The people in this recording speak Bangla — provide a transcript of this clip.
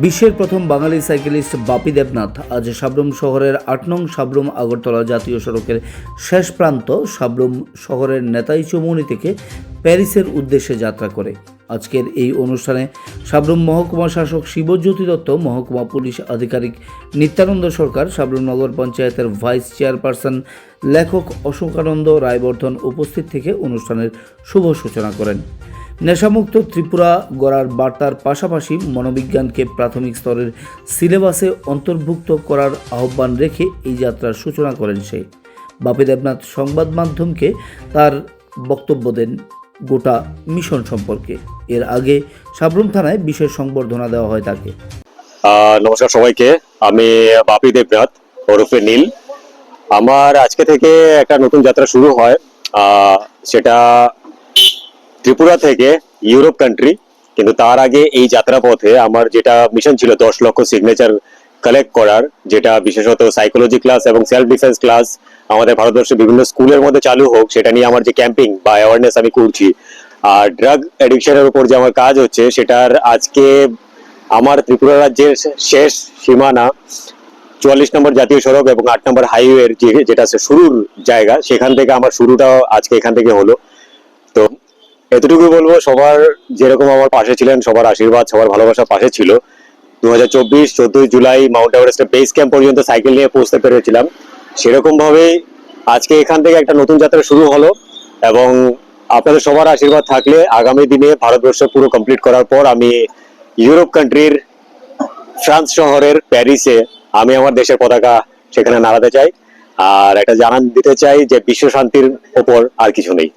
বিশ্বের প্রথম বাঙালি সাইকেলিস্ট বাপি দেবনাথ আজ সাবরুম শহরের আট নং সাবরুম আগরতলা জাতীয় সড়কের শেষ প্রান্ত সাবরুম শহরের নেতাই চৌমুনি থেকে প্যারিসের উদ্দেশ্যে যাত্রা করে। আজকের এই অনুষ্ঠানে সাবরুম মহকুমা শাসক শিবজ্যোতি দত্ত, মহকুমা পুলিশ আধিকারিক নিত্যানন্দ সরকার সাবরুম নগর পঞ্চায়েতের ভাইস চেয়ারপারসন লেখক অশোকানন্দ রায়বর্ধন উপস্থিত থেকে অনুষ্ঠানের শুভ সূচনা করেন। নেশামুক্ত ত্রিপুরা গড়ার বার্তার পাশাপাশি মনোবিজ্ঞানকে প্রাথমিক স্তরের সিলেবাসে অন্তর্ভুক্ত করার আহ্বান রেখে এই যাত্রার সূচনা করেন সে। বাপি দেবনাথ সংবাদ মাধ্যমকে তার বক্তব্য দেন গোটা মিশন সম্পর্কে। এর আগে সাবরুম থানায় বিশেষ সংবর্ধনা দেওয়া হয় তাকে। নমস্কার সবাইকে। আমি বাপি দেবনাথ, ওরফে নীল। আমার আজকে থেকে একটা নতুন যাত্রা শুরু হয়। সেটা ত্রিপুরা থেকে ইউরোপ কান্ট্রি কিন্তু তার আগে এই যাত্রা পথে আমার যেটা মিশন ছিল দশ লক্ষ সিগনেচার কালেক্ট করার, যেটা বিশেষত সাইকোলজি ক্লাস এবং সেলফ ডিফেন্স ক্লাস আমাদের ভারতবর্ষে বিভিন্ন স্কুলের মধ্যে চালু হোক, সেটা নিয়ে আমার যে ক্যাম্পিং বা অ্যাওয়ারনেস আমি করছি আর ড্রাগ অ্যাডিকশনের উপর যে আমার কাজ হচ্ছে, সেটার আজকে আমার ত্রিপুরা রাজ্যের শেষ সীমানা চুয়াল্লিশ নম্বর জাতীয় সড়ক এবং আট নম্বর হাইওয়ের যেটা শুরুর জায়গা, সেখান থেকে আমার শুরুটাও আজকে এখান থেকে হলো। তো এতটুকু বলব, সবার যেরকম আমার পাশে ছিলেন, সবার আশীর্বাদ, সবার ভালোবাসা পাশে ছিল। দু হাজার চব্বিশ, চোদ্দই জুলাই মাউন্ট এভারেস্টের বেস ক্যাম্প পর্যন্ত সাইকেল নিয়ে পৌঁছতে পেরেছিলাম। সেরকম ভাবে আজকে এখান থেকে একটা নতুন যাত্রা শুরু হলো এবং আপনাদের সবার আশীর্বাদ থাকলে আগামী দিনে ভারতবর্ষ পুরো কমপ্লিট করার পর আমি ইউরোপ কান্ট্রির ফ্রান্স শহরের প্যারিসে আমি আমার দেশের পতাকা সেখানে নাড়াতে চাই। আর একটা জানান দিতে চাই যে বিশ্ব শান্তির ওপর আর কিছু নেই।